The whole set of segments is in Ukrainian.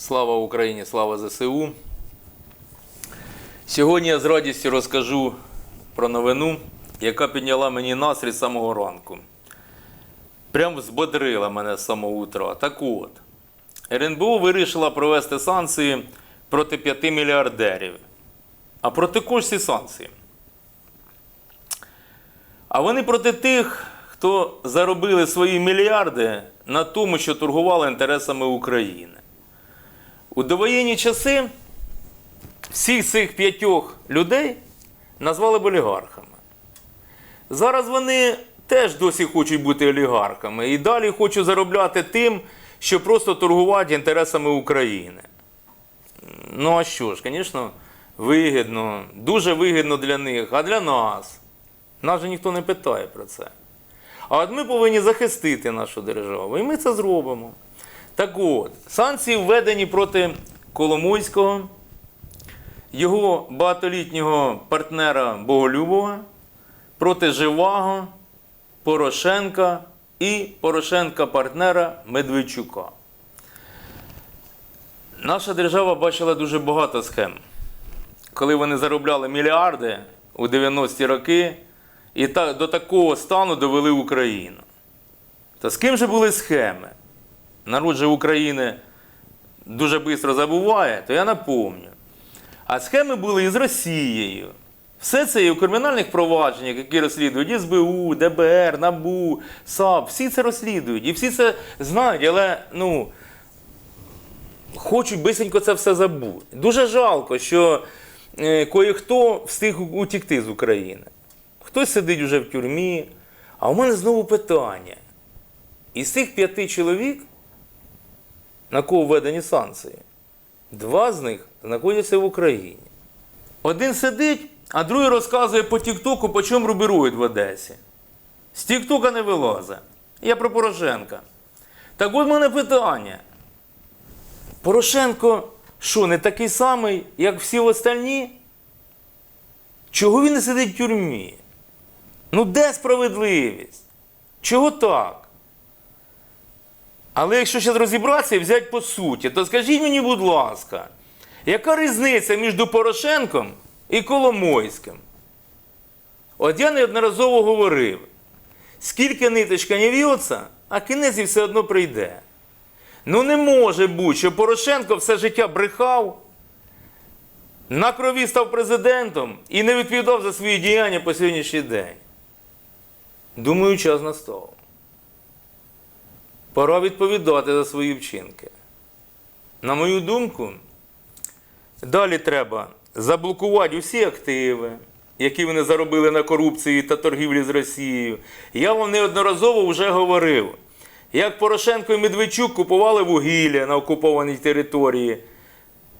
Слава Україні, слава ЗСУ. Сьогодні я з радістю розкажу про новину, яка підняла мені настрій з самого ранку. Прям збодрила мене з самого утра. Так от, РНБО вирішила провести санкції проти 5 мільярдерів. А проти кого ж ці санкції? А вони проти тих, хто заробили свої мільярди на тому, що торгували інтересами України. У довоєнні часи всіх цих п'ятьох людей назвали б олігархами. Зараз вони теж досі хочуть бути олігархами і далі хочуть заробляти тим, що просто торгувати інтересами України. Ну а що ж, звісно, вигідно, дуже вигідно для них, а для нас. Нас же ніхто не питає про це. А от ми повинні захистити нашу державу, і ми це зробимо. Так от, санкції введені проти Коломойського, його багатолітнього партнера Боголюбова, проти Живаго, Порошенка і Порошенка партнера Медведчука. Наша держава бачила дуже багато схем, коли вони заробляли мільярди у 90-ті роки і до такого стану довели Україну. То з ким же були схеми? Народ же України дуже швидко забуває, то я напомню. А схеми були і з Росією. Все це і у кримінальних провадженнях, які розслідують СБУ, ДБР, НАБУ, САП, всі це розслідують. І всі це знають, але ну, хочуть бисенько це все забути. Дуже жалко, що е, кое-хто встиг утікти з України. Хтось сидить вже в тюрмі. А у мене знову питання. Із цих п'яти чоловік, на кого введені санкції, два з них знаходяться в Україні. Один сидить, а другий розказує по Тіктоку, по чому рубірують в Одесі. З Тіктока не вилазить. Я про Порошенка. Так от мене питання. Порошенко що, не такий самий, як всі остальні? Чого він не сидить в тюрмі? Ну де справедливість? Чого так? Але якщо зараз розібратися і взяти по суті, то скажіть мені, будь ласка, яка різниця між Порошенком і Коломойським? От я неодноразово говорив, скільки ниточка не в'ється, а кінець і все одно прийде. Ну не може бути, що Порошенко все життя брехав, на крові став президентом і не відповідав за свої діяння по сьогоднішній день. Думаю, час настав. Пора відповідати за свої вчинки. На мою думку, далі треба заблокувати усі активи, які вони заробили на корупції та торгівлі з Росією. Я вам неодноразово вже говорив, як Порошенко і Медведчук купували вугілля на окупованій території,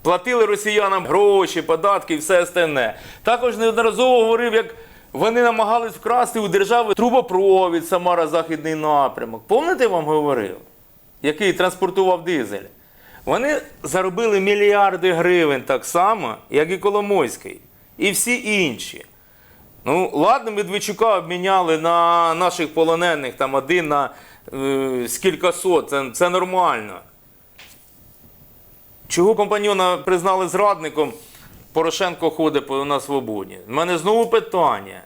платили росіянам гроші, податки і все остальне. Також неодноразово говорив, як вони намагались вкрасти у держави трубопровід Самара-Західний напрямок. Пам'ятаєте, я вам говорив, який транспортував дизель? Вони заробили мільярди гривень так само, як і Коломойський, і всі інші. Ну, ладно, Медведчука обміняли на наших полонених, там один на е, скількасот, це, це нормально. Чого компаньона признали зрадником, Порошенко ходить на свободі? У мене знову питання.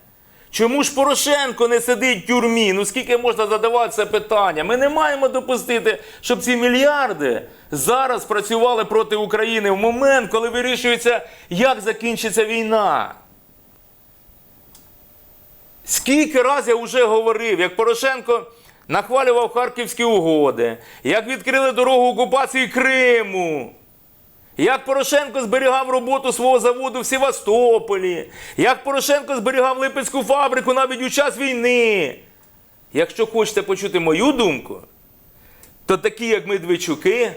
Чому ж Порошенко не сидить в тюрмі? Ну скільки можна задавати це питання? Ми не маємо допустити, щоб ці мільярди зараз працювали проти України в момент, коли вирішується, як закінчиться війна. Скільки разів я вже говорив, як Порошенко нахвалював Харківські угоди, як відкрили дорогу окупації Криму, як Порошенко зберігав роботу свого заводу в Севастополі, як Порошенко зберігав Липецьку фабрику навіть у час війни. Якщо хочете почути мою думку, то такі, як Медведчуки,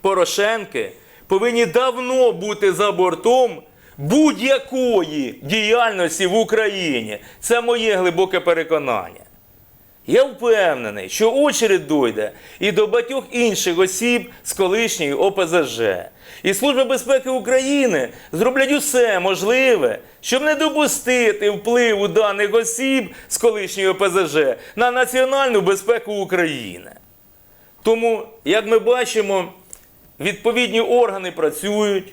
Порошенки, повинні давно бути за бортом будь-якої діяльності в Україні. Це моє глибоке переконання. Я впевнений, що очередь дойде і до багатьох інших осіб з колишньої ОПЗЖ. І Служба безпеки України зроблять усе можливе, щоб не допустити впливу даних осіб з колишньої ОПЗЖ на національну безпеку України. Тому, як ми бачимо, відповідні органи працюють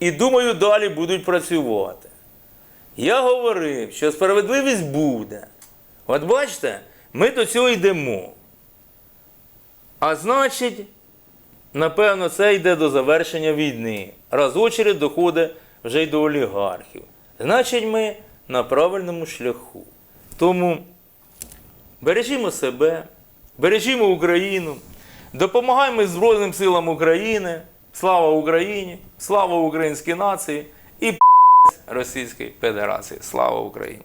і думаю, далі будуть працювати. Я говорив, що справедливість буде. От бачите, ми до цього йдемо. А значить, напевно, це йде до завершення війни. Раз очередь доходить вже й до олігархів. Значить, ми на правильному шляху. Тому бережімо себе, бережімо Україну, допомагаємо Збройним силам України. Слава Україні! Слава українській нації і Російській Федерації. Слава Україні!